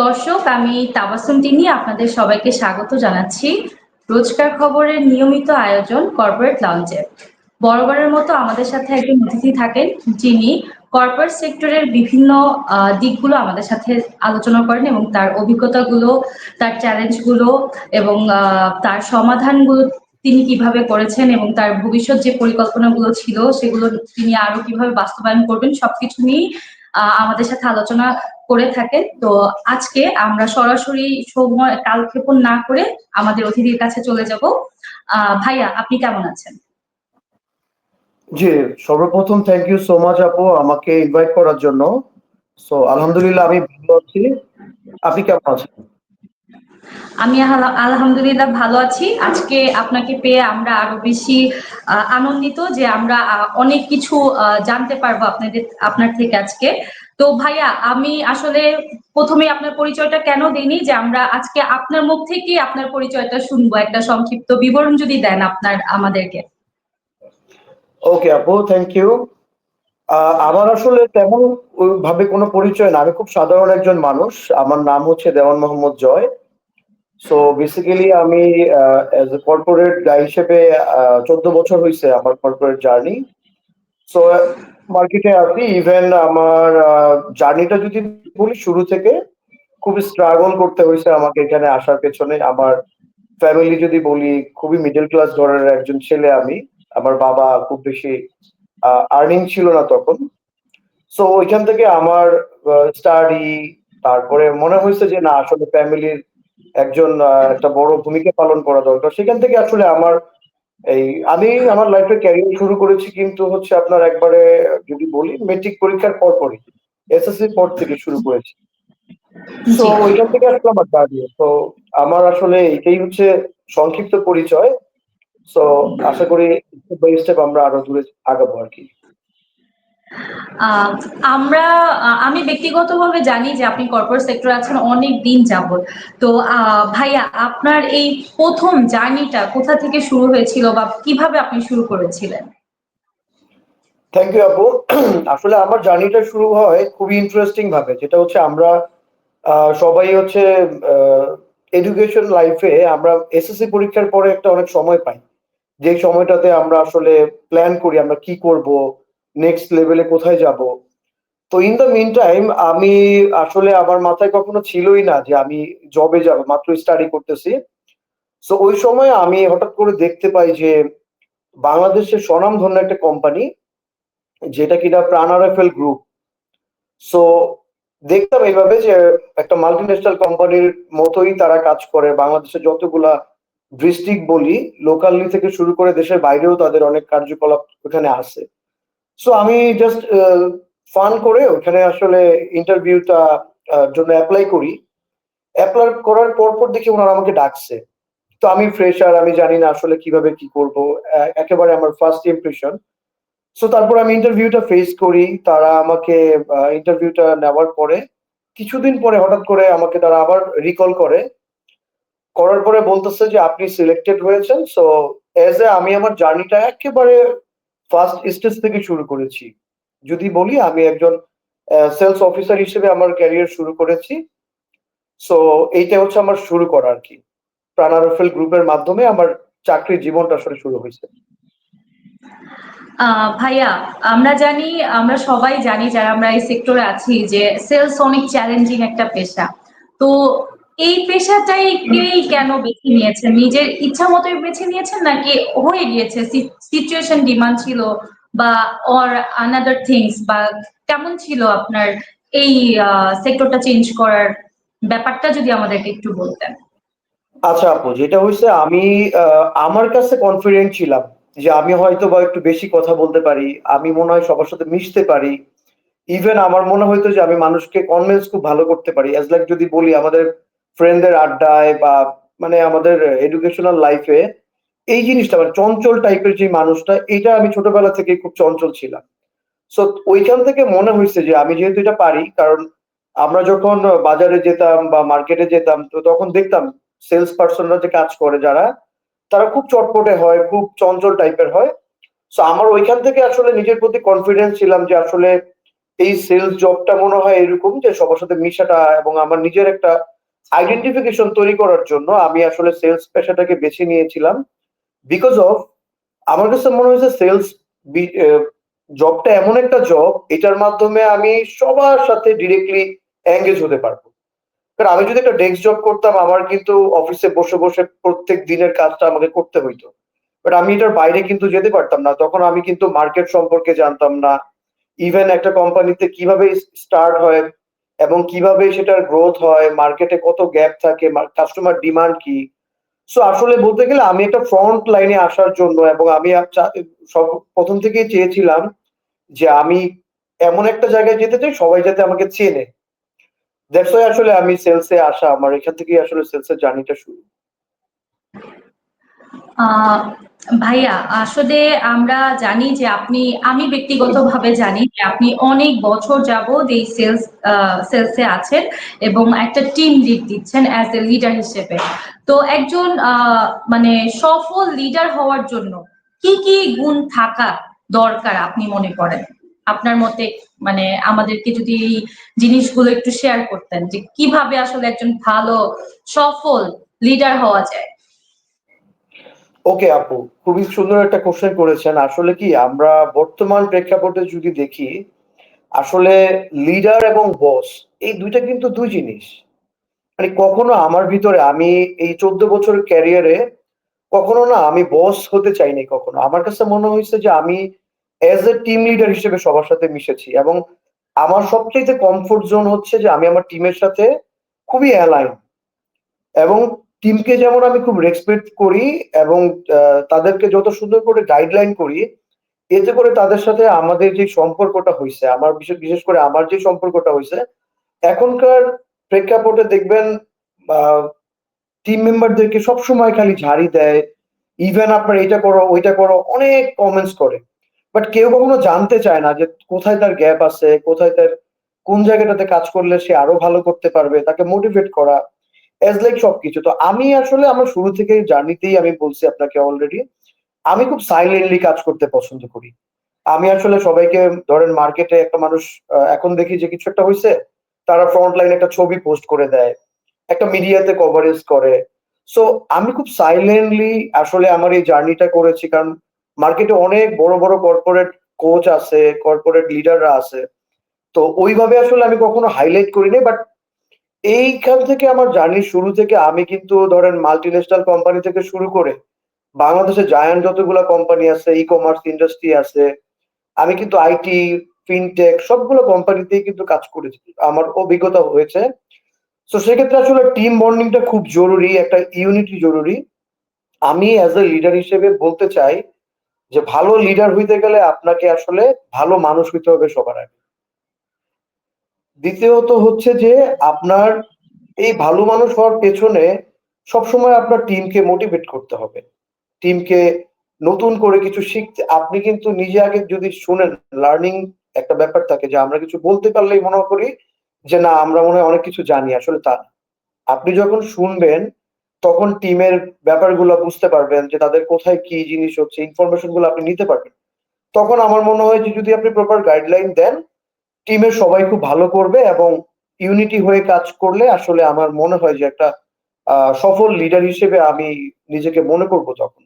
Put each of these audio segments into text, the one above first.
দর্শক, আমি তাবাসুম টিনি আপনাদের সবাইকে স্বাগত জানাচ্ছি। রোজকার খবরের নিয়মিত আয়োজন কর্পোরেট লঞ্চে বরাবরের মতো আমাদের সাথে একজন অতিথি থাকেন, যিনি কর্পোরেট সেক্টরের বিভিন্ন দিকগুলো আমাদের সাথে আলোচনা করেন এবং তার অভিজ্ঞতাগুলো, তার চ্যালেঞ্জগুলো এবং তার সমাধানগুলো তিনি কীভাবে করেছেন এবং তার ভবিষ্যৎ যে পরিকল্পনাগুলো ছিল, সেগুলো তিনি আরও কীভাবে বাস্তবায়ন করবেন, সবকিছু নিয়েই আমাদের সাথে আলোচনা করে থাকেন। তো আজকে আমরা সরাসরি সময় কালক্ষেপণ না করে আমাদের অতিথির কাছে চলে যাব। ভাইয়া আপনি কেমন আছেন? জি সর্বপ্রথম থ্যাংক ইউ সো মাচ আপু আমাকে ইনভাইট করার জন্য। সো আলহামদুলিল্লাহ আমি ভালো আছি। আপনি কেমন আছেন? আমি আলহামদুলিল্লাহ ভালো আছি। আজকে আপনাকে পেয়ে আমরা আরও বেশি আনন্দিত যে আমরা অনেক কিছু জানতে পারব আপনাদের আপনার থেকে আজকে। তো ভাইয়া, আমি আসলে প্রথমে আপনার পরিচয়টা কেন দিইনি? যে আমরা আজকে আপনার মুখ থেকেই আপনার পরিচয়টা শুনব। একটা সংক্ষিপ্ত বিবরণ যদি দেন আপনার, আমাদেরকে। ওকে আপু থ্যাংক ইউ আমার আসলে তেমন ভাবে কোনো পরিচয় না। আমি খুব সাধারণ একজন মানুষ। আমার নাম হচ্ছে দেওয়ান মোহাম্মদ জয়। সো বেসিক্যালি আমি এজ এ কর্পোরেট গাই হিসেবে চোদ্দ বছর হয়েছে আমার কর্পোরেট জার্নি সো মার্কেটে আছি ইভেন আমার জার্নিটা যদি বলি, শুরু থেকে খুব স্ট্রাগল করতে হয়েছে আমাকে এখানে আসার পেছনে। আমার ফ্যামিলি যদি বলি, খুবই মিডল ক্লাস ধরনের একজন ছেলে আমি। আমার বাবা খুব বেশি আর্নিং ছিল না তখন। সো ওইখান থেকে আমার স্টাডি তারপরে মনে হয়েছে যে, না, আসলে ফ্যামিলির একজন একটা বড় ভূমিকা পালন করা দরকার। সেখান থেকে আসলে আমার এই আমি আমার লাইফে ক্যারিয়ার শুরু করেছি কিন্তু হচ্ছে আপনার একবারে যদি বলি মেট্রিক পরীক্ষার পর পরই এসএসসি পর থেকে শুরু করেছি। তো ওইখান থেকে আসলে আমার দাঁড়িয়ে তো আমার আসলে এটাই হচ্ছে সংক্ষিপ্ত পরিচয়। তো আশা করি স্টেপ বাই স্টেপ আমরা আরও দূরে আগাবো আর কি। আমরা আমি ব্যক্তিগতভাবে জানি যে আপনি কর্পোরেট সেক্টর আছেন অনেক দিন যাবত তো ভাইয়া, আপনার এই প্রথম জার্নিটা কোথা থেকে শুরু হয়েছিল বা কীভাবে আপনি শুরু করেছিলেন? থ্যাংক ইউ আপু আসলে আমার জার্নিটা শুরু হয় খুবই ইন্টারেস্টিং ভাবে, যেটা হচ্ছে আমরা সবাই হচ্ছে এডুকেশন লাইফে আমরা এসএসসি পরীক্ষার পরে একটা অনেক সময় পাই। যে সময়টাতে আমরা আসলে প্ল্যান করি আমরা কি করব নেক্সট লেভেলে কোথায় যাব? তো ইন দ্য মিন টাইম আমি আসলে আমার মাথায় কখনো ছিলই না যে আমি জবে যাব, মাত্র স্টাডি করতেছি। সো ওই সময় আমি হঠাৎ করে দেখতে পাই যে বাংলাদেশের স্বনাম ধন্য একটা কোম্পানি যেটা কিনা প্রাণারাফেল গ্রুপ সো দেখতাম এইভাবে যে একটা মাল্টি ন্যাশনাল কোম্পানির মতোই তারা কাজ করে। বাংলাদেশের যতগুলা ডিস্ট্রিক্ট বলি লোকালি থেকে শুরু করে দেশের বাইরেও তাদের অনেক কার্যকলাপ ওখানে আছে। সো আমি জাস্ট ফান করে ওখানে আসলে ইন্টারভিউটা জন্য অ্যাপ্লাই করি। অ্যাপ্লাই করার পর পর দেখি ওনারা আমাকে ডাকছে। তো আমি ফ্রেশার আমি জানি না আসলে কীভাবে কি করব একেবারে আমার ফার্স্ট ইমপ্রেশন সো তারপর আমি ইন্টারভিউটা ফেস করি। তারা আমাকে ইন্টারভিউটা নেওয়ার পরে কিছুদিন পরে হঠাৎ করে আমাকে তারা আবার রিকল করে। করার পরে বলতেছে যে, আপনি সিলেক্টেড হয়েছেন। সো এজ এ আমি আমার জার্নিটা একেবারে ফার্স্ট স্টেজ থেকে শুরু করেছি। যদি বলি, আমি একজন সেলস অফিসার হিসেবে আমার ক্যারিয়ার শুরু করেছি। সো এইটা হচ্ছে আমার শুরু করা আর কি। প্রাণারফেল গ্রুপের মাধ্যমে আমার চাকরির জীবনটা আসলে শুরু হয়েছে। ভাইয়া, আমরা জানি, আমরা সবাই জানি যারা আমরা এই সেক্টরে আছি যে সেলস অনেক চ্যালেঞ্জিং একটা পেশা। তো এই পেশাটাইকেই কেন বেছে নিয়েছেন নিজের ইচ্ছা মতোই বেছে নিয়েছেন নাকি হয়ে গিয়েছে? সিচুয়েশন ডিমান্ড ছিল বা অর আনাদার থিংস বা কেমন ছিল আপনার এই সেক্টরটা চেঞ্জ করার ব্যাপারটা যদি আমাদেরকে একটু বলতেন? আচ্ছা আপু, যেটা হয়েছে আমি আমার কাছে কনফিডেন্ট ছিলাম যে আমি হয়তো বা একটু বেশি কথা বলতে পারি, আমি মনে হয় সবার সাথে মিশতে পারি। ইভেন আমার মনে হয়তো যে আমি মানুষকে কনভিন্স খুব ভালো করতে পারি। অ্যাজ লাইক যদি বলি আমাদের ফ্রেন্ডদের আড্ডায় বা মানে আমাদের এডুকেশনাল লাইফে এই জিনিসটা মানে চঞ্চল টাইপের যে মানুষটা এটা আমি ছোটবেলা থেকে খুব চঞ্চল ছিলাম। সো ওইখান থেকে মনে হয়েছে যে আমি যেহেতু এটা পারি, কারণ আমরা যখন বাজারে যেতাম বা মার্কেটে যেতাম, তো তখন দেখতাম সেলস পার্সনরা যে কাজ করে যারা, তারা খুব চটপটে হয়, খুব চঞ্চল টাইপের হয়। সো আমার ওইখান থেকে আসলে নিজের প্রতি কনফিডেন্স ছিলাম যে আসলে এই সেলস জবটা মনে হয় এরকম যে সবার সাথে মিশাটা এবং আমার নিজের একটা আইডেন্টিফিকেশন তৈরি করার জন্য আমি আসলে সেলস পেশাটাকে বেছে নিয়েছিলাম বিকজ অফ আমার কাছে মনে হয়েছে সেলস জবটা এমন একটা জব এটার মাধ্যমে আমি সবার সাথে ডিরেক্টলি এঙ্গেজ হতে পারব। কারণ আমি যদি একটা ডেস্ক জব করতাম, আমার কিন্তু অফিসে বসে বসে প্রত্যেক দিনের কাজটা আমাকে করতে হইতো। বাট আমি এটার বাইরে কিন্তু যেতে পারতাম না। তখন আমি কিন্তু মার্কেট সম্পর্কে জানতাম না। ইভেন একটা কোম্পানিতে কীভাবে স্টার্ট হয় এবং কীভাবে সেটার গ্রোথ হয় মার্কেটে কত গ্যাপ থাকে কাস্টমার ডিমান্ড কি? সো আসলে বলতে গেলে আমি একটা ফ্রন্ট লাইনে আসার জন্য এবং আমি সব, প্রথম থেকেই চেয়েছিলাম যে আমি এমন একটা জায়গায় যেতে চাই, সবাই যাতে আমাকে চেনে। দ্যাটস আসলে আমি সেলসে আসা, আমার এখান থেকেই আসলে সেলসের জার্নিটা শুরু। ভাইয়া, আসলে আমরা জানি যে আপনি, আমি ব্যক্তিগতভাবে জানি যে আপনি অনেক বছর যাবৎ এই সেলস সেলসে আছেন এবং একটা টিম লিড দিচ্ছেন অ্যাজ এ লিডার হিসেবে। তো একজন মানে সফল লিডার হওয়ার জন্য কি কি গুণ থাকা দরকার আপনি মনে করেন? আপনার মতে মানে আমাদেরকে যদি এই জিনিসগুলো একটু শেয়ার করতেন যে কীভাবে আসলে একজন ভালো, সফল লিডার হওয়া যায়। ওকে আপু, খুবই সুন্দর একটা কোশ্চেন করেছেন। আসলে কি, আমরা বর্তমান প্রেক্ষাপটে যদি দেখি, আসলে লিডার এবং বস এই দুইটা কিন্তু দুই জিনিস। মানে কখনো আমার ভিতরে, আমি এই চোদ্দ বছরের ক্যারিয়ারে কখনো না, আমি বস হতে চাইনি কখনো। আমার কাছে মনে হয়েছে যে, আমি অ্যাজ এ টিম লিডার হিসেবে সবার সাথে মিশেছি এবং আমার সবচেয়ে কমফোর্ট জোন হচ্ছে যে, আমি আমার টিমের সাথে খুবই অ্যালাইন এবং টিমকে যেমন আমি খুব রেসপেক্ট করি এবং তাদেরকে যত সুন্দর করে গাইডলাইন করি, এতে করে তাদের সাথে আমাদের যে সম্পর্কটা হয়েছে আমার বিশেষ বিশেষ করে আমার যে সম্পর্কটা হয়েছে এখনকার প্রেক্ষাপটে দেখবেন টিম মেম্বারদেরকে সবসময় খালি ঝাড়ি দেয় ইভেন আপনার এটা করো, ওইটা করো, অনেক কমেন্টস করে। বাট কেউ কখনো জানতে চায় না যে কোথায় তার গ্যাপ আছে, কোথায় তার, কোন জায়গাটাতে কাজ করলে সে আরও ভালো করতে পারবে, তাকে মোটিভেট করা। এজ লাইক সবকিছু। তো আমি আসলে আমার শুরু থেকে জার্নিতেই আমি বলছি আপনাকে অলরেডি আমি খুব সাইলেন্টলি কাজ করতে পছন্দ করি। আমি আসলে সবাইকে ধরেন মার্কেটে একটা মানুষ এখন দেখি যে কিছু একটা হয়েছে তারা ফ্রন্ট লাইনে একটা ছবি পোস্ট করে দেয়, একটা মিডিয়াতে কভারেজ করে। সো আমি খুব সাইলেন্টলি আসলে আমার এই জার্নিটা করেছি, কারণ মার্কেটে অনেক বড় বড় কর্পোরেট কোচ আছে কর্পোরেট লিডাররা আছে। তো ওইভাবে আসলে আমি কখনো হাইলাইট করিনি বাট এইখান থেকে আমার জার্নির শুরু থেকে আমি কিন্তু ধরেন মাল্টি ন্যাশনাল কোম্পানি থেকে শুরু করে বাংলাদেশে জায়ান্ট যতগুলো কোম্পানি আছে ই কমার্স ইন্ডাস্ট্রি আছে, আমি কিন্তু আইটি ফিনটেক সবগুলো কোম্পানিতেই কিন্তু কাজ করেছি, আমার অভিজ্ঞতা হয়েছে। তো সেক্ষেত্রে আসলে টিম বন্ডিংটা খুব জরুরি, একটা ইউনিটি জরুরি। আমি অ্যাজ এ লিডার হিসেবে বলতে চাই যে ভালো লিডার হইতে গেলে আপনাকে আসলে ভালো মানুষ হইতে হবে সবার আগে। দ্বিতীয়ত হচ্ছে যে আপনার এই ভালো মানুষ হওয়ার পেছনে সবসময় আপনার টিমকে মোটিভেট করতে হবে টিমকে নতুন করে কিছু শিখতে, আপনি কিন্তু নিজে আগে যদি শুনেন লার্নিং একটা ব্যাপার থাকে যে আমরা কিছু বলতে পারলেই মনে করি যে না, আমরা মনে হয় অনেক কিছু জানি, আসলে তা। আপনি যখন শুনবেন, তখন টিমের ব্যাপারগুলো বুঝতে পারবেন যে তাদের কোথায় কি জিনিস হচ্ছে ইনফরমেশনগুলো আপনি নিতে পারবেন তখন আমার মনে হয় যে যদি আপনি প্রপার গাইডলাইন দেন টিমের সবাই খুব ভালো করবে এবং ইউনিটি হয়ে কাজ করলে আসলে আমার মনে হয় যে একটা সফল লিডার হিসেবে আমি নিজেকে মনে করব তখন।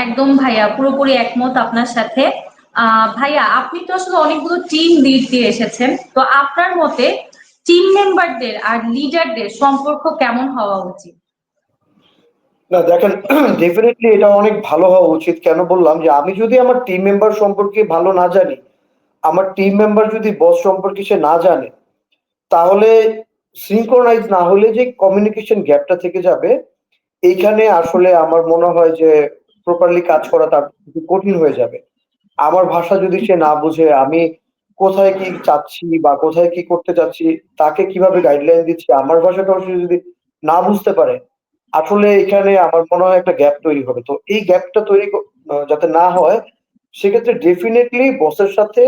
একদম ভাইয়া, পুরোপুরি একমত আপনার সাথে। ভাইয়া, আপনি তো আসলে অনেকগুলো টিম লিড দিয়ে এসেছেন। তো আপনার মতে টিম মেম্বারদের আর লিডারদের সম্পর্ক কেমন হওয়া উচিত? না, দেখেন ডেফিনেটলি এটা অনেক ভালো হওয়া উচিত। কেন বললাম যে, আমি যদি আমার টিম মেম্বার সম্পর্কে ভালো না জানি, আমার টিম মেম্বার যদি বস সম্পর্কে সে না জানে, তাহলে সিনক্রোনাইজ না হলে যে কমিউনিকেশন গ্যাপটা থেকে যাবে, এইখানে আসলে আমার মনে হয় যে প্রপারলি কাজ করা তার কঠিন হয়ে যাবে। আমার ভাষা যদি সে না বুঝে, আমি কোথায় কি চাচ্ছি বা কোথায় কি করতে চাচ্ছি, তাকে কীভাবে গাইডলাইন দিচ্ছি, আমার ভাষাটাও সে যদি না বুঝতে পারে আসলে এখানে আমার মনে হয় একটা গ্যাপ তৈরি হবে তো এই গ্যাপটা তৈরি যাতে না হয় সেক্ষেত্রে ডেফিনেটলি বসের সাথে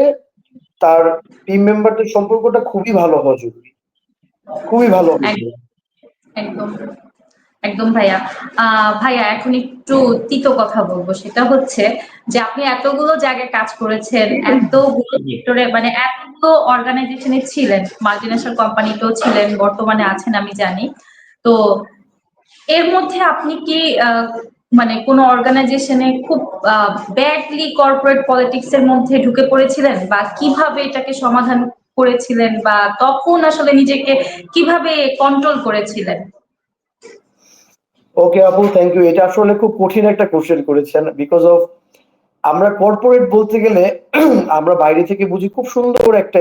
তার টিম মেম্বারদের সম্পর্কটা খুবই ভালো হওয়া জরুরি খুবই ভালো একদম একদম ভাইয়া। ভাইয়া এখন একটু তিতো কথা বলব সেটা হচ্ছে যে আপনি এতগুলো জায়গায় কাজ করেছেন, এতগুলো সেক্টরে মানে এতগুলো অর্গানাইজেশন ছিলেন। মাল্টিনেশনাল কোম্পানিতেও ছিলেন, বর্তমানে আছেন আমি জানি। তো এর মধ্যে আপনি কি মানে কোন অর্গানাইজেশনে খুব ব্যাডলি কর্পোরেট পলিটিক্স এর মধ্যে ঢুকে পড়েছিলেন? বা কীভাবে এটাকে সমাধান করেছিলেন? বা তখন আসলে নিজেকে কীভাবে কন্ট্রোল করেছিলেন? ওকে আপু থ্যাংক ইউ। এটা আসলে খুব কঠিন একটা কোয়েশ্চেন করেছেন। বিকজ অফ আমরা কর্পোরেট বলতে গেলে আমরা বাইরে থেকে বুঝি খুব সুন্দর একটা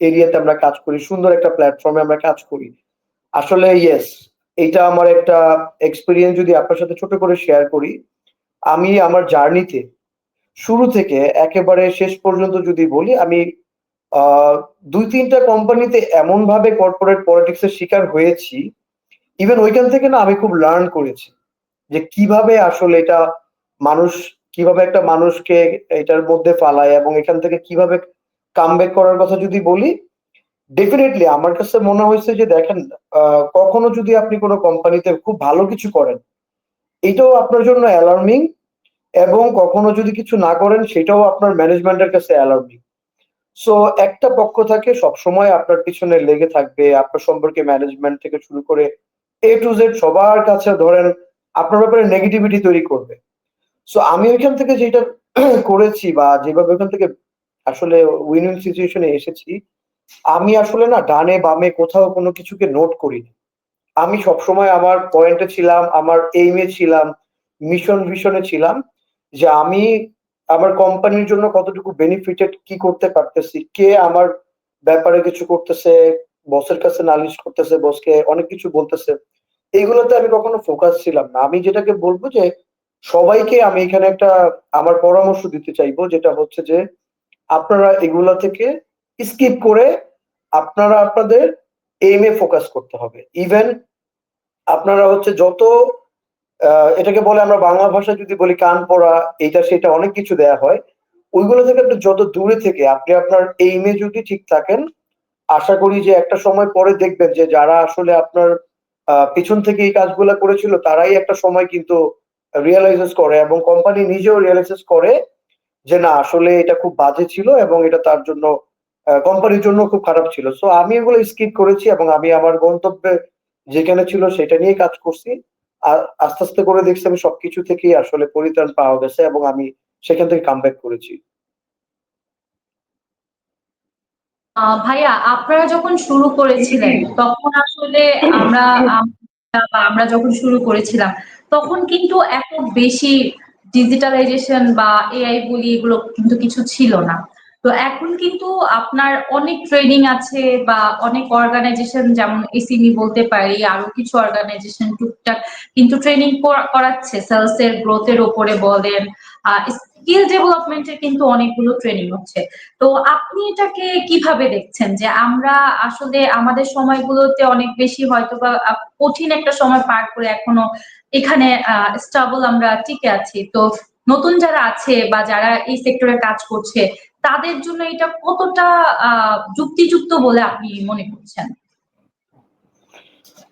এরিয়াতে আমরা কাজ করি। সুন্দর একটা প্ল্যাটফর্মে আমরা কাজ করি। আসলে ইয়েস, এইটা আমার একটা এক্সপিরিয়েন্স যদি আপনার সাথে ছোট করে শেয়ার করি। আমি আমার জার্নিতে শুরু থেকে একেবারে শেষ পর্যন্ত যদি বলি আমি আ ২-৩ টা কোম্পানিতে এমনভাবে কর্পোরেট পলিটিক্স এর শিকার হয়েছি, ইভেন ওইখান থেকে না আমি খুব লার্ন করেছি। যে কীভাবে আসলে এটা মানুষ কীভাবে একটা মানুষকে এটার মধ্যে ফালায় এবং এখান থেকে কীভাবে কামব্যাক করার কথা যদি বলি, ডেফিনিটলি আমার কাছে মনে হয়েছে যে দেখেন কখনো যদি আপনি কোনো কোম্পানিতে খুব ভালো কিছু করেন, এটাও আপনার জন্য অ্যালার্মিং এবং কখনো যদি কিছু না করেন সেটাও আপনার ম্যানেজমেন্টের কাছে অ্যালার্মিং। সো একটা পক্ষ থাকে সবসময় আপনার পিছনে লেগে থাকবে। আপনার সম্পর্কে ম্যানেজমেন্ট থেকে শুরু করে এ টু জেড সবার কাছে ধরেন আপনার ব্যাপারে নেগেটিভিটি তৈরি করবে। সো আমি ওইখান থেকে যেটা করেছি বা যেভাবে ওখান থেকে আসলে উইন উইন সিচুয়েশন এসেছি, আমি আসলে না ডানে বামে কোথাও কোনো কিছুকে নোট করিনি। আমি সবসময় আমার পয়েন্টে ছিলাম, আমার এইম ছিলাম, মিশন ভিশন ছিলাম যে আমি আমার কোম্পানির জন্য কতটুকু বেনিফিটেড কি করতে পারতেছি, কে আমার ব্যাপারে কিছু করতেছে, বসের কাছে নালিশ করতেছে, বসকে অনেক কিছু বলতেছে। এইগুলোতে আমি কখনো ফোকাস ছিলাম না। আমি যেটাকে বলব যে সবাইকে আমি এখানে একটা আমার পরামর্শ দিতে চাইব যেটা হচ্ছে যে আপনারা এগুলা থেকে স্কিপ করে আপনারা আপনাদের এইম ফোকাস করতে হবে। ইভেন আপনারা হচ্ছে যত এটাকে বলে আমরা বাংলা ভাষায় যদি বলি কান পড়া, এইটা সেটা অনেক কিছু দেয়া হয়। ওইগুলো থেকে আপনি যত দূরে থেকে আপনি আপনার এইম যদি ঠিক থাকেন, আশা করি যে একটা সময় পরে দেখবেন যে যারা আসলে আপনার পিছন থেকে এই কাজগুলো করেছিল তারাই একটা সময় কিন্তু রিয়ালাইজেস করে এবং কোম্পানি নিজেও রিয়ালাইজেস করে যে না আসলে এটা খুব বাজে ছিল এবং এটা তার জন্য কোম্পানির জন্য খুব খারাপ ছিল। সো আমি এগুলো স্কিপ করেছি এবং আমি আমার গন্তব্যে যেখানে ছিল সেটা নিয়েই কাজ করছি। আর আস্তে, আস্তে করে দেখছি আমি সবকিছু থেকেই আসলে পরিত্রাণ পাওয়া গেছে এবং আমি সেখান থেকে কামব্যাক করেছি। ভাইয়া আপনারা যখন শুরু করেছিলেন তখন আসলে আমরা আমরা যখন শুরু করেছিলাম তখন কিন্তু এত বেশি ডিজিটালাইজেশন বা এআই বলি এগুলো কিন্তু কিছু ছিল না। তো এখন কিন্তু আপনার অনেক ট্রেনিং আছে বা অনেক অর্গানাইজেশন যেমন এসিমি বলতে পারি, আরও কিছু অর্গানাইজেশন টুকটাক কিন্তু ট্রেনিং করা করাচ্ছে সেলস এর গ্রোথ এর উপরে বলেন, স্কিল ডেভেলপমেন্ট এর কিন্তু অনেকগুলো ট্রেনিং হচ্ছে। তো আপনি এটাকে কীভাবে দেখছেন? যে আমরা আসলে আমাদের সময়গুলোতে অনেক বেশি হয়তোবা আ কঠিন একটা সময় পার করে এখনও এখানে স্টেবল আমরা টিকে আছি। তো নতুন যারা আছে বা যারা এই সেক্টরে কাজ করছে তাদের জন্য এটা কতটা যুক্তিযুক্ত বলে আপনি মনে করছেন?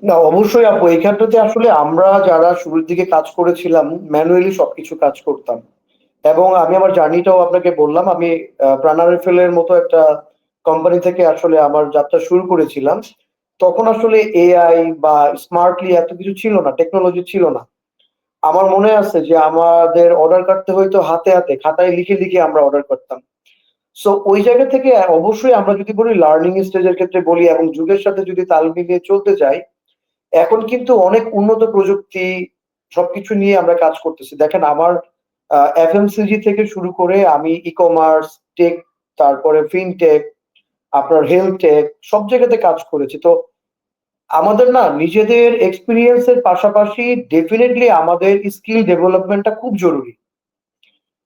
না অবশ্যই আপু এইখানটাতে আসলে আমরা যারা শুরুর দিকে কাজ করেছিলাম ম্যানুয়ালি সবকিছু কাজ করতাম। এবং আমি আমার জার্নিটাও আপনাকে বললাম আমি আ প্রাণা মতো একটা কোম্পানি থেকে আসলে আমার যাত্রা শুরু করেছিলাম। তখন আসলে এআই বা স্মার্টলি এত কিছু ছিল না, টেকনোলজি ছিল না। আমার মনে আছে যে আমাদের অর্ডার কাটতে হয়তো হাতে, হাতে খাতায় লিখে, লিখে আমরা অর্ডার করতাম। সো ওই জায়গা থেকে অবশ্যই আমরা যদি বলি লার্নিং স্টেজের ক্ষেত্রে বলি এবং যুগের সাথে যদি তাল মিলিয়ে চলতে যাই, এখন কিন্তু অনেক উন্নত প্রযুক্তি সবকিছু নিয়ে আমরা কাজ করতেছি। দেখেন আমার এফএমসিজি থেকে শুরু করে আমি ই-কমার্স, টেক, তারপরে ফিনটেক, আপনার হেলথ টেক সব জায়গাতে কাজ করেছি। তো আমাদের না নিজেদের এক্সপিরিয়েন্সের পাশাপাশি ডেফিনেটলি আমাদের স্কিল ডেভেলপমেন্ট টা খুব জরুরি।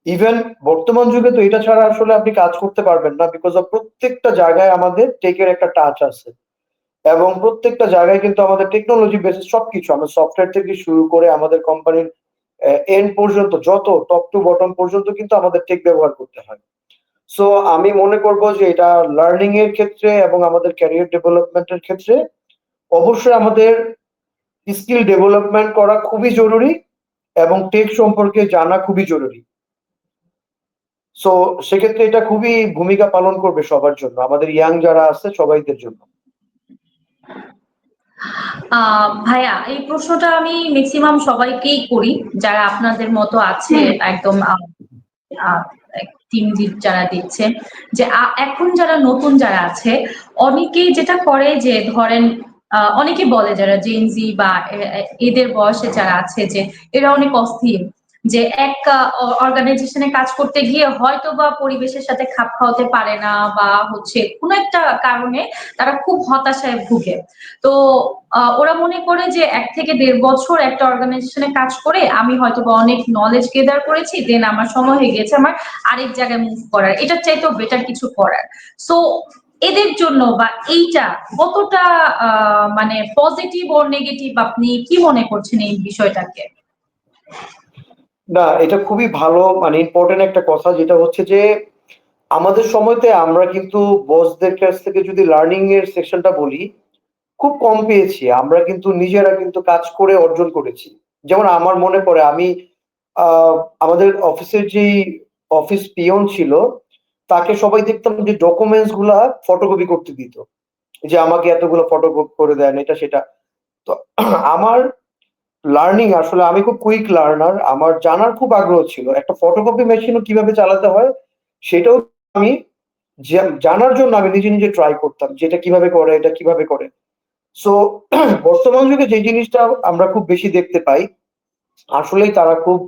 ইভেন বর্তমান যুগে তো এটা ছাড়া আসলে আপনি কাজ করতে পারবেন না। বিকজ অফ প্রত্যেকটা জায়গায় আমাদের টেকের একটা টাচ আছে। এবং প্রত্যেকটা জায়গায় কিন্তু আমাদের টেকনোলজি বেসিস সবকিছু, আমরা সফটওয়্যার থেকে শুরু করে আমাদের কোম্পানির এন্ড পর্যন্ত যত টপ টু বটম পর্যন্ত কিন্তু আমাদের টেক ব্যবহার করতে হয়। সো আমি মনে করব যে এটা লার্নিং এর ক্ষেত্রে এবং আমাদের ক্যারিয়ার ডেভেলপমেন্ট এর ক্ষেত্রে অবশ্যই আমাদের স্কিল ডেভেলপমেন্ট করা খুবই জরুরি এবং টেক সম্পর্কে জানা খুবই জরুরি সো সেক্ষেত্রে এটা খুবই ভূমিকা পালন করবে সবার জন্য আমাদের ইয়াং যারা আছে সবাইদের জন্য। আহ ভাইয়া এই প্রশ্নটা আমি ম্যাক্সিমাম সবাইকেই করি যারা আপনাদের মতো আছে একদম টিম যারা দিচ্ছে যে এখন যারা নতুন যারা আছে অনেকেই যেটা করে যে ধরেন আহ, অনেকে বলে যারা জেনজি বা এদের বয়সে যারা আছে যে এরা অনেক অস্থির। যে এক অর্গানাইজেশনে কাজ করতে গিয়ে হয়তো বা পরিবেশের সাথে খাপ খাওয়াতে পারে না বা হচ্ছে কোনো একটা কারণে তারা খুব হতাশায় ভুগে। তো ওরা মনে করে যে এক থেকে দেড় বছর একটা অর্গানাইজেশনে কাজ করে আমি হয়তো বা অনেক নলেজ গেদার করেছি দেন আমার সময় হয়ে গেছে আমার আরেক জায়গায় মুভ করার। এটার চাইতেও বেটার কিছু করার। সো এদের জন্য বা এইটা কতটা মানে পজিটিভ ও নেগেটিভ আপনি কি মনে করছেন এই বিষয়টাকে? না, এটা খুবই ভালো মানে ইম্পর্টেন্ট একটা কথা, যেটা হচ্ছে যে আমাদের সময়তে আমরা কিন্তু বসদের কাছ থেকে যদি লার্নিং এর সেকশনটা বলি, খুব কম পেয়েছি। আমরা কিন্তু নিজেরা কিন্তু কাজ করে অর্জন করেছি। যেমন আমার মনে পড়ে, আমি আমাদের অফিসের যেই অফিস পিয়ন ছিল, তাকে সবাই দেখতাম যে ডকুমেন্টসগুলা ফটোকপি করতে দিত। যে আমাকে এতগুলো ফটোকপি করে দেন, এটা, সেটা। তো আমার লার্নিং আসলে আমি খুব কুইক লার্নার আমার জানার খুব আগ্রহ ছিল। একটা ফটোকপি মেশিনও কীভাবে চালাতে হয়, সেটাও আমি জানার জন্য আমি নিজে নিজে ট্রাই করতাম যে এটা কীভাবে করে, এটা কীভাবে করে। সো বর্তমান যুগে যে জিনিসটা আমরা খুব বেশি দেখতে পাই, আসলেই তারা খুব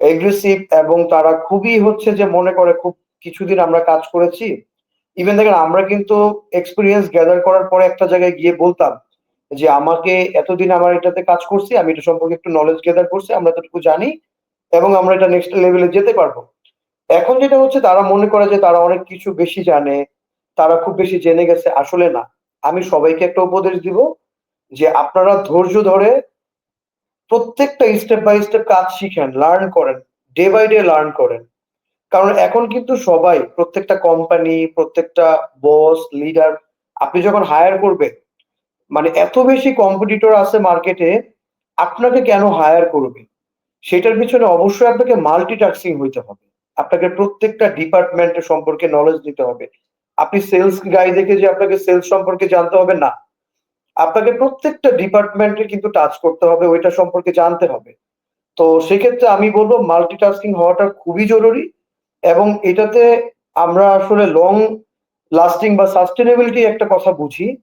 এগ্রেসিভ এবং তারা খুবই হচ্ছে যে মনে করে, খুব কিছুদিন আমরা কাজ করেছি। ইভেন দেখেন, আমরা কিন্তু এক্সপিরিয়েন্স গ্যাদার করার পরে একটা জায়গায় গিয়ে বলতাম যে আমাকে এতদিন আমার এটাতে কাজ করছি, আমি এটা সম্পর্কে একটু নলেজ গ্যাদার করছি, আমরা এতটুকু জানি এবং আমরা এটা নেক্সট লেভেলে যেতে পারব। এখন যেটা হচ্ছে, তারা মনে করে যে তারা অনেক কিছু বেশি জানে, তারা খুব বেশি জেনে গেছে। আসলে না, আমি সবাইকে একটা উপদেশ দিব যে আপনারা ধৈর্য ধরে প্রত্যেকটা স্টেপ বাই স্টেপ কাজ শিখেন লার্ন করেন ডে বাই ডে লার্ন করেন। কারণ এখন কিন্তু সবাই, প্রত্যেকটা কোম্পানি প্রত্যেকটা বস লিডার আপনি যখন হায়ার করবেন মানে এত বেশি কম্পিটিটর আছে মার্কেটে আপনাকে কেন হায়ার করবে? সেটার পিছনে অবশ্যই আপনাকে মাল্টিটাস্কিং হইতে হবে। আপনাকে প্রত্যেকটা ডিপার্টমেন্টের সম্পর্কে নলেজ দিতে হবে। আপনি সেলস গাই দেখে যে আপনাকে সেলস সম্পর্কে জানতে হবে, না। আপনাকে প্রত্যেকটা ডিপার্টমেন্টে কিন্তু টাচ করতে হবে, ওইটা সম্পর্কে জানতে হবে। তো সেক্ষেত্রে আমি বলব মাল্টিটাস্কিং হওয়াটা খুবই জরুরি এবং এটাতে আমরা আসলে লং লাস্টিং বা সাস্টেনেবিলিটি একটা কথা বুঝি।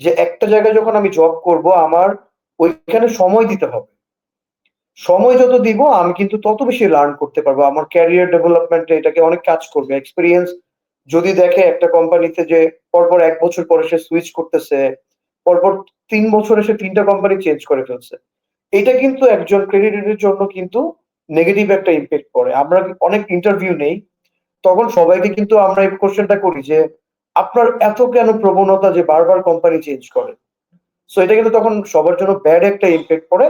যে একটা জায়গায় যখন আমি জব করব, আমার ওইখানে সময় দিতে হবে। সময় যত দিব, আমি কিন্তু তত বেশি লার্ন করতে পারব। আমার ক্যারিয়ার ডেভেলপমেন্টে এটাকে অনেক কাজ করবে। এক্সপিরিয়েন্স যদি দেখে একটা কোম্পানিতে যে পরপর এক বছর পরে সে সুইচ করতেছে, পরপর তিন বছরে সে তিনটা কোম্পানি চেঞ্জ করে ফেলছে। এটা কিন্তু একজন ক্রেডিটের জন্য কিন্তু নেগেটিভ একটা ইম্প্যাক্ট পড়ে। আমরা অনেক ইন্টারভিউ নেই, তখন সবাইকে কিন্তু আমরা এই কোশ্চেনটা করি যে আপনার এত কেন প্রবণতা যে বারবার কোম্পানি চেঞ্জ করে? সো এটা কিন্তু তখন সবার জন্য ব্যাড একটা ইম্প্যাক্ট পড়ে।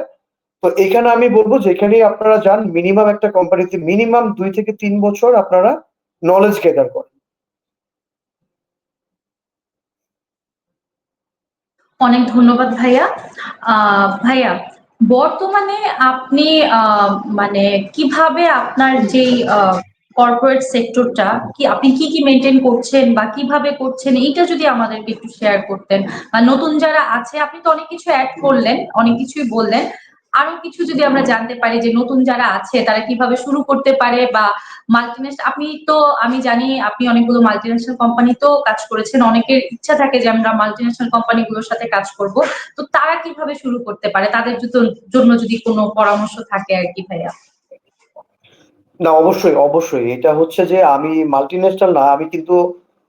তো এখানে আমি বলব যেখানেই আপনারা যান মিনিমাম একটা কোম্পানিতে মিনিমাম দুই থেকে তিন বছর আপনারা নলেজ গেদার করেন। অনেক ধন্যবাদ ভাইয়া। ভাইয়া, বর্তমানে আপনি মানে কীভাবে আপনার যেই কর্পোরেট সেক্টরটা কি আপনি কি কি মেনটেন করছেন বা কীভাবে করছেন, এইটা যদি আমাদেরকে একটু শেয়ার করতেন। বা নতুন যারা আছে, আপনি তো অনেক কিছু অ্যাড করলেন, অনেক কিছুই বললেন। আরও কিছু যদি আমরা জানতে পারি যে নতুন যারা আছে, তারা কীভাবে শুরু করতে পারে বা মাল্টিনেশনাল আপনি তো, আমি জানি আপনি অনেকগুলো মাল্টিনেশনাল কোম্পানিতেও কাজ করেছেন, অনেকের ইচ্ছা থাকে যে আমরা মাল্টিনেশনাল কোম্পানিগুলোর সাথে কাজ করব। তো তারা কীভাবে শুরু করতে পারে? তাদের জন্য যদি কোনো পরামর্শ থাকে আর কি ভাইয়া। না, অবশ্যই অবশ্যই। এটা হচ্ছে যে আমি মাল্টিনেশনাল না, আমি কিন্তু,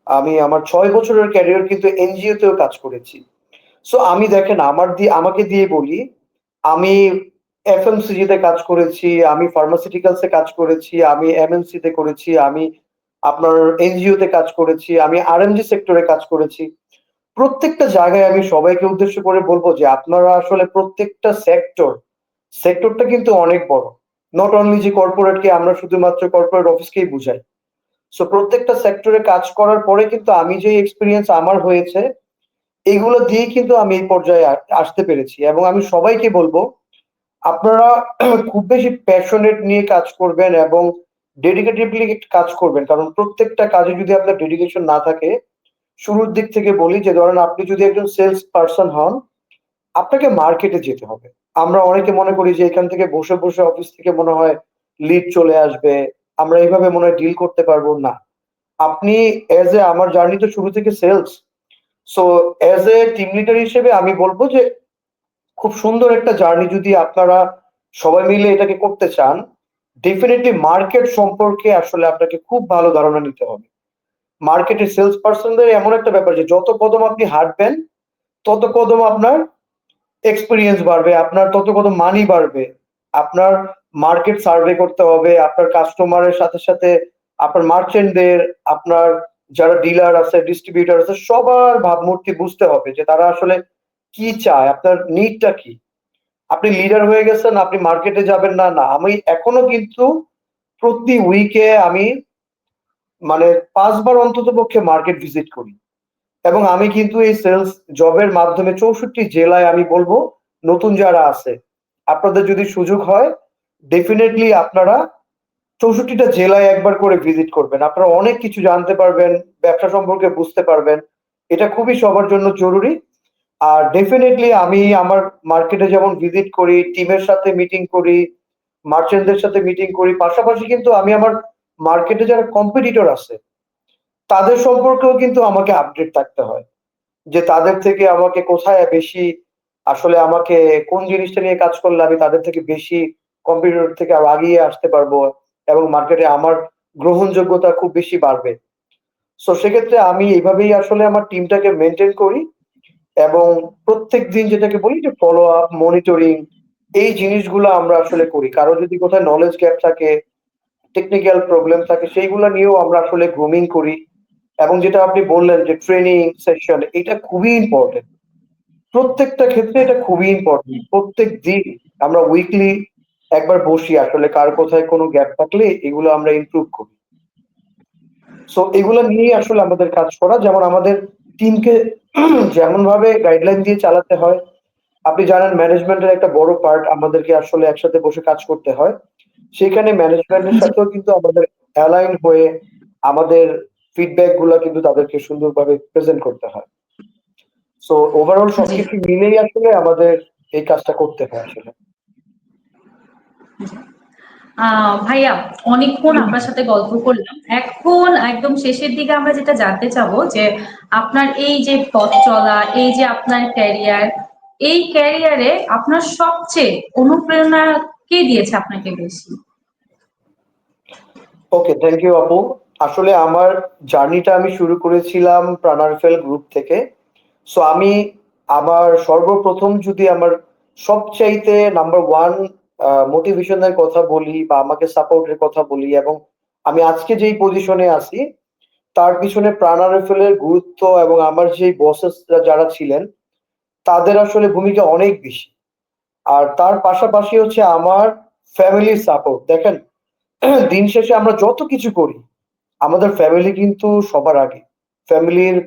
আমি আমার ছয় বছরের ক্যারিয়ার কিন্তু এনজিও তেও কাজ করেছি। সো আমি দেখেন, আমার দিয়ে আমাকে দিয়ে বলি, আমি এফএমসিজি তে কাজ করেছি, আমি ফার্মাসিউটিক্যালস কাজ করেছি, আমি এমএনসিতে করেছি, আমি আপনার এনজিও তে কাজ করেছি, আমি আরএমজি সেক্টরে কাজ করেছি। প্রত্যেকটা জায়গায় আমি সবাইকে উদ্দেশ্য করে বলব যে আপনারা আসলে প্রত্যেকটা সেক্টর সেক্টরটা কিন্তু অনেক বড়। নট অনলি যে কর্পোরেটকে আমরা শুধুমাত্র কর্পোরেট অফিসকেই বুঝাই সো প্রত্যেকটা সেক্টরে কাজ করার পরে কিন্তু আমি যে এক্সপিরিয়েন্স আমার হয়েছে এইগুলো দিয়েই কিন্তু আমি এই পর্যায়ে আসতে পেরেছি এবং আমি সবাইকে বলব আপনারা খুব বেশি প্যাশনেট নিয়ে কাজ করবেন এবং ডেডিকেটেডলি কাজ করবেন। কারণ প্রত্যেকটা কাজে যদি আপনার ডেডিকেশন না থাকে, শুরুর দিক থেকে বলি যে ধরেন আপনি যদি একজন সেলস পারসন হন, আপনাকে মার্কেটে যেতে হবে। আমরা অনেকে মনে করি যে এখান থেকে বসে, বসে অফিস থেকে মনে হয় লিড চলে আসবে। আমরা এইভাবে মনে হয় ডিল করতে পারব না। আপনি এজ এ আমার জার্নি তো শুরু থেকে sales. So as a team leader হিসেবে আমি বলব যে খুব সুন্দর একটা জার্নি যদি আপনারা সবাই মিলে এটাকে করতে চান, ডেফিনিটলি মার্কেট সম্পর্কে আসলে আপনাকে খুব ভালো ধারণা নিতে হবে। মার্কেটে সেলস পার্সনদের এমন একটা ব্যাপার যে যত কদম আপনি হাঁটবেন, তত কদম আপনার এক্সপেরিয়েন্স বাড়বে, আপনার তত কদম মানি বাড়বে। আপনার মার্কেট সার্ভে করতে হবে, আপনার কাস্টমারের সাথে, সাথে আপনার মার্চেন্টদের, আপনার যারা ডিলার আছে, ডিস্ট্রিবিউটার আছে সবার ভাবমূর্তি বুঝতে হবে যে তারা আসলে কি চায়, আপনার নিডটা কি? আপনি লিডার হয়ে গেছেন, আপনি মার্কেটে যাবেন না, না। আমি এখনও কিন্তু প্রতি উইকে আমি মানে ৫ বার অন্ততপক্ষে মার্কেট ভিজিট করি। এবং আমি কিন্তু এই সেলস জবের মাধ্যমে ৬৪ জেলায় আমি বলব নতুন যারা আছে, আপনাদের যদি সুযোগ হয় ডেফিনেটলি আপনারা চৌষট্টিটা জেলায় একবার করে ভিজিট করবেন। আপনারা অনেক কিছু জানতে পারবেন, ব্যবসা সম্পর্কে বুঝতে পারবেন। এটা খুবই সবার জন্য জরুরি। আর ডেফিনেটলি আমি আমার মার্কেটে যেমন ভিজিট করি, টিমের সাথে মিটিং করি, মার্চেন্টদের সাথে মিটিং করি। পাশাপাশি কিন্তু আমি আমার মার্কেটে যারা কম্পিটিটর আছে, তাদের সম্পর্কেও কিন্তু আমাকে আপডেট থাকতে হয়। যে তাদের থেকে আমাকে কোথায় বেশি আসলে আমাকে কোন জিনিসটা নিয়ে কাজ করলে আমি তাদের থেকে বেশি কম্পিউটার থেকে আগিয়ে আসতে পারব এবং মার্কেটে আমার গ্রহণযোগ্যতা খুব বেশি বাড়বে। সো সেক্ষেত্রে আমি এইভাবেই আসলে আমার টিমটাকে মেনটেন করি এবং প্রত্যেক দিন যেটাকে বলি যে ফলো আপ, মনিটরিং এই জিনিসগুলো আমরা আসলে করি। কারও যদি কোথায় নলেজ গ্যাপ থাকে, টেকনিক্যাল প্রবলেম থাকে সেইগুলা নিয়েও আমরা আসলে গ্রুমিং করি এবং যেটা আপনি বললেন যে ট্রেনিং সেশন এটা খুবই ইম্পর্টেন্ট প্রত্যেকটা ক্ষেত্রে এটা খুবই ইম্পর্টেন্ট প্রত্যেক দিন আমরা উইকলি একবার বসি, আসলে কার কোথায় কোনো গ্যাপ থাকলে এগুলো আমরা ইমপ্রুভ করি। সো এগুলো নিয়েই আসলে আমাদের কাজ করা। যেমন আমাদের টিমকে যেমনভাবে গাইডলাইন দিয়ে চালাতে হয়। আপনি জানেন ম্যানেজমেন্টের একটা বড় পার্ট আমাদেরকে আসলে একসাথে বসে কাজ করতে হয়। সেখানে ম্যানেজমেন্টের। সাথেও কিন্তু আমাদের অ্যালাইন হয়ে আমাদের ফিডব্যাকগুলা কিন্তু তাদেরকে সুন্দরভাবে প্রেজেন্ট করতে হয়। So overall. সবকিছু মিলেই আসলে আমাদের এই কাজটা করতে হয় আসলে। ভাইয়া অনেকক্ষণ আপনার সাথে গল্প করলাম। এখন একদম শেষের দিকে আমরা যেটা জানতে চাবো যে আপনার এই যে পথ চলা, এই যে আপনার ক্যারিয়ার, এই ক্যারিয়ারে আপনার সবচেয়ে অনুপ্রেরণা কে দিয়েছে আপনাকে বেশি? ওকে, থ্যাংক ইউ আপু। আসলে আমার জার্নিটা আমি শুরু করেছিলাম প্রাণারফেল গ্রুপ থেকে। সো আমি আমার সর্বপ্রথম যদি আমার সবচাইতে নাম্বার 1 আ মোটিভেশন কথা বলি বা আমাকে সাপোর্ট এর কথা বলি এবং আমি আজকে যেই পজিশনে আছি, তার পিছনে প্রাণারফেলের গুরুত্ব এবং আমার যেই বসেসরা যারা ছিলেন, তাদের আসলে ভূমিকা অনেক বেশি। আর তার পাশাপাশি হচ্ছে আমার ফ্যামিলির সাপোর্ট। দেখেন দিন শেষে আমরা যত কিছু করি, আমাদের ফ্যামিলি কিন্তু সবার আগে। ফ্যামিলির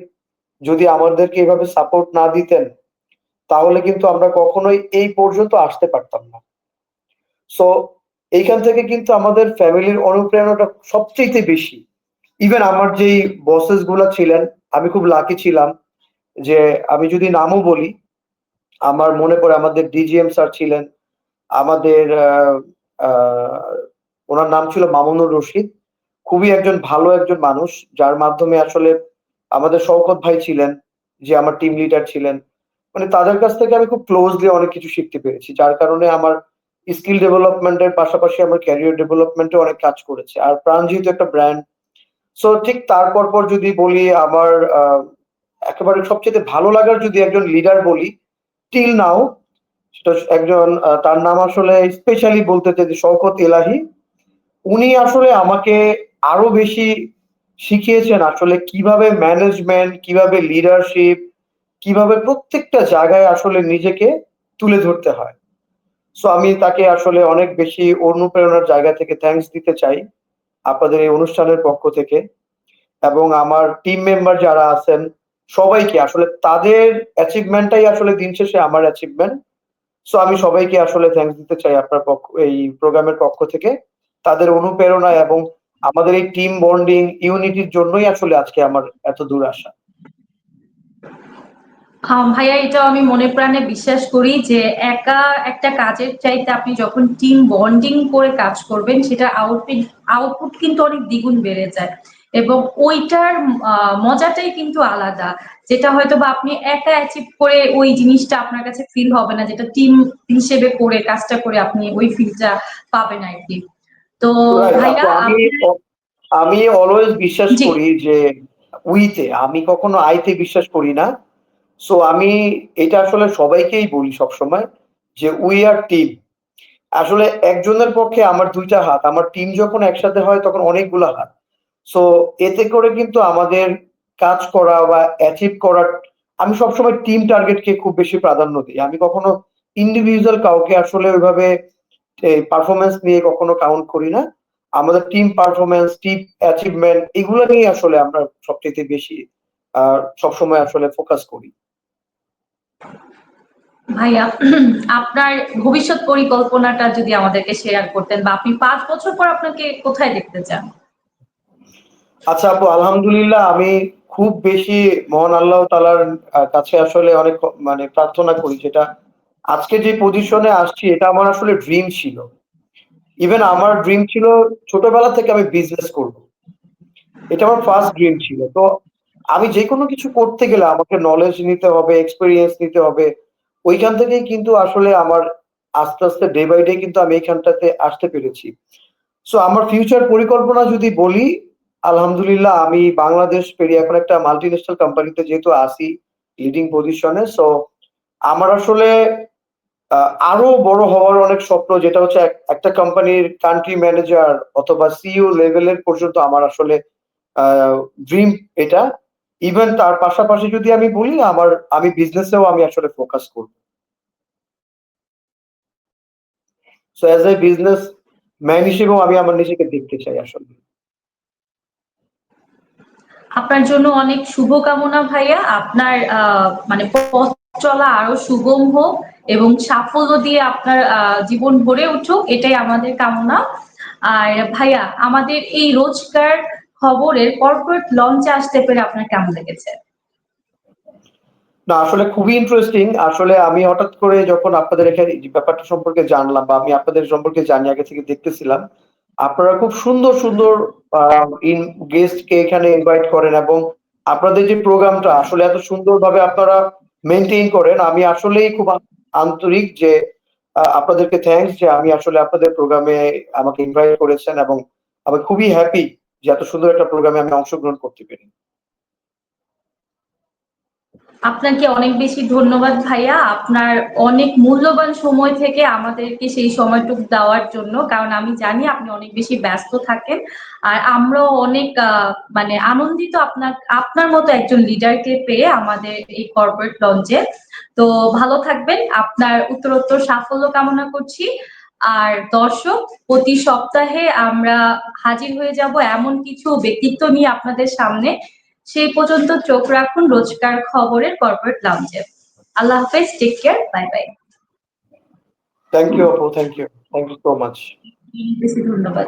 যদি আমাদেরকে এভাবে সাপোর্ট না দিতেন, তাহলে কিন্তু আমরা কখনোই এই পর্যন্ত আসতে পারতাম না। সো এইখান থেকে কিন্তু আমাদের ফ্যামিলির অনুপ্রেরণাটা সবচাইতে বেশি। ইভেন আমার যেই বসেসগুলা ছিলেন, আমি খুব লাকি ছিলাম যে আমি যদি নামও বলি, আমার মনে পড়ে আমাদের ডিজিএম স্যার ছিলেন। আমাদের উনার নাম ছিল মামুনুর রশিদ। খুবই একজন ভালো একজন মানুষ, যার মাধ্যমে আসলে আমাদের শওকত ভাই ছিলেন, যে আমার টিম লিডার ছিলেন। মানে তাদের কাছ থেকে আমি খুব ক্লোজলি অনেক কিছু শিখতে পেরেছি। যার কারণে আমার স্কিল ডেভেলপমেন্ট এর পাশাপাশি আমার ক্যারিয়ার ডেভেলপমেন্ট অনেক কাজ করেছে। আর প্রাণ যেহেতু একটা ব্র্যান্ড, সো ঠিক তারপর পর যদি বলি আমার একেবারে সবচেয়ে ভালো লাগার যদি একজন লিডার বলি, টিল নাও সেটা একজন তার নাম আসলে স্পেশালি বলতে চাই শওকত এলাহি। উনি আসলে আমাকে আরও বেশি শিখিয়েছেন আসলে কীভাবে ম্যানেজমেন্ট, কীভাবে লিডারশিপ, কীভাবে প্রত্যেকটা জায়গায় আসলে নিজেকে তুলে ধরতে হয়। সো আমি তাকে আসলে অনেক বেশি অনুপ্রেরণার জায়গা থেকে থ্যাংকস দিতে চাই, আপনাদের এই অনুষ্ঠানের পক্ষ থেকে। এবং আমার টিম মেম্বার যারা আছেন, সবাইকে আসলে তাদের অ্যাচিভমেন্টটাই আসলে দিন শেষে আমার অ্যাচিভমেন্ট সো আমি সবাইকে আসলে থ্যাঙ্কস দিতে চাই আপনার পক্ষ এই প্রোগ্রামের পক্ষ থেকে তাদের অনুপ্রেরণা এবং আমাদের এই টিম বন্ডিং ইউনিটির জন্যই আসলে আজকে আমার এত দূর আসা। ভাইয়া, এটাও আমি মনে প্রাণে বিশ্বাস করি যে একা একটা কাজের চাইতে আপনি যখন টিম বন্ডিং করে কাজ করবেন, সেটা আউটপুট আউটপুট কিন্তু অনেক দ্বিগুণ বেড়ে যায়। এবং ওইটার মজাটাই কিন্তু আলাদা। যেটা হয়তো বা আপনি একা অ্যাচিভ করে ওই জিনিসটা আপনার কাছে ফিল হবে না, যেটা টিম হিসেবে করে, কাজটা করে আপনি ওই ফিলটা পাবেন আর কি। তো ভাইয়া আমি অলওয়েজ বিশ্বাস করি যে উইতে আমি কখনো আইতে বিশ্বাস করি না। সো আমি এটা আসলে সবাইকেই বলি সবসময় যে উই আর টিম আসলে একজনের পক্ষে আমার দুইটা হাত আমার টিম যখন একসাথে হয় তখন অনেকগুলো হাত। সো এতে করে কিন্তু আমাদের কাজ করা বা অ্যাচিভ করার আমি সবসময় টিম টার্গেটকে খুব বেশি প্রাধান্য দিই। আমি কখনো ইন্ডিভিজুয়াল কাউকে আসলে ওইভাবে পারফরমেন্স নিয়ে কখনো কাউন্ট করি না। আমাদের টিম পারফরমেন্স টিম অ্যাচিভমেন্ট এগুলো নিয়ে আসলে আমরা সবচেয়ে বেশি সবসময় আসলে ফোকাস করি। ভাইয়া আপনার ভবিষ্যৎ পরিকল্পনাটা যদি আমাদেরকে শেয়ার করতেন বা আপনি পাঁচ বছর পর আপনাকে কোথায় দেখতে চান? আচ্ছা আপু আলহামদুলিল্লাহ আমি খুব বেশি মহান আল্লাহ তালার কাছে আসলে অনেক মানে প্রার্থনা করি যেটা আজকে যে পজিশনে আসছি, এটা আমার আসলে ড্রিম ছিল। ইভেন আমার ড্রিম ছিল ছোটবেলা থেকে আমি বিজনেস করব। এটা আমার ফার্স্ট ড্রিম ছিল। তো আমি যে কোনো কিছু করতে গেলে আমাকে নলেজ নিতে হবে এক্সপিরিয়েন্স নিতে হবে, ওইখান থেকেই কিন্তু আসলে আমার আস্তে আস্তে ডে বাই ডে কিন্তু আমি এইখানটাতে আসতে পেরেছি। সো আমার ফিউচার পরিকল্পনা যদি বলি, আলহামদুলিল্লাহ আমি বাংলাদেশ পেরিয়ে এখন একটা মাল্টি ন্যাশনাল কোম্পানিতে যেহেতু আসি লিডিং পজিশনে সো আমার আসলে আরও বড় হওয়ার অনেক স্বপ্ন, যেটা হচ্ছে এক- একটা কোম্পানির কান্ট্রি ম্যানেজার অথবা সিইও লেভেলের পর্যন্ত আমার আসলে ড্রিম এটা। ইভেন তার পাশাপাশি যদি আমি বলি, আমার, আমি বিজনেসেও আমি আসলে ফোকাস করব। So as a businessman হিসেবেও আমি আমার নিজেকে দেখতে চাই আসলে। আপনার জন্য অনেক শুভকামনা ভাইয়া। আপনার মানে পথ চলা আরও সুগম হোক। এবং সাফল্য দিয়ে আপনার জীবন ভরে উঠুক, এটাই আমাদের কামনা। আর ভাইয়া, আমাদের এই রোজকার খবরের কর্পোরেট লঞ্চে আসতে পেরে আপনার কেমন লেগেছে? না, আসলে খুবই ইন্টারেস্টিং আসলে আমি হঠাৎ করে যখন আপনাদের এখানে ব্যাপারটা সম্পর্কে জানলাম বা আমি আপনাদের সম্পর্কে জানি, আগে থেকে দেখতেছিলাম, আপনারা খুব সুন্দর সুন্দর গেস্ট কে এখানে ইনভাইট করেন এবং আপনাদের যে প্রোগ্রামটা আসলে এত সুন্দরভাবে আপনারা মেনটেন করেন, আমি আসলেই খুব আন্তরিক যে আপনাদেরকে থ্যাংকস যে আমি আসলে আপনাদের প্রোগ্রামে আমাকে ইনভাইট করেছেন এবং আমি খুবই হ্যাপি যে এত সুন্দর একটা প্রোগ্রামে আমি অংশগ্রহণ করতে পেরে আপনাকে অনেক বেশি ধন্যবাদ ভাইয়া। আপনার অনেক মূল্যবান সময় থেকে আমাদেরকে সেই সময়টুকু দেওয়ার জন্য, কারণ আমি জানি আপনি অনেক বেশি ব্যস্ত থাকেন। আর আমরাও অনেক মানে আনন্দিত আপনার আপনার মতো একজন লিডারকে পেয়ে আমাদের এই কর্পোরেট লঞ্চে তো ভালো থাকবেন। আপনার উত্তরোত্তর সাফল্য কামনা করছি। আর দর্শক, প্রতি সপ্তাহে আমরা হাজির হয়ে যাব এমন কিছু ব্যক্তিত্ব নিয়ে আপনাদের সামনে। সেই পর্যন্ত চোখ রাখুন রোজকার খবরের কর্পোরেট লাউঞ্জে আল্লাহ হাফেজ take care bye bye thank you আপু thank you thank you so much বেশি ধন্যবাদ।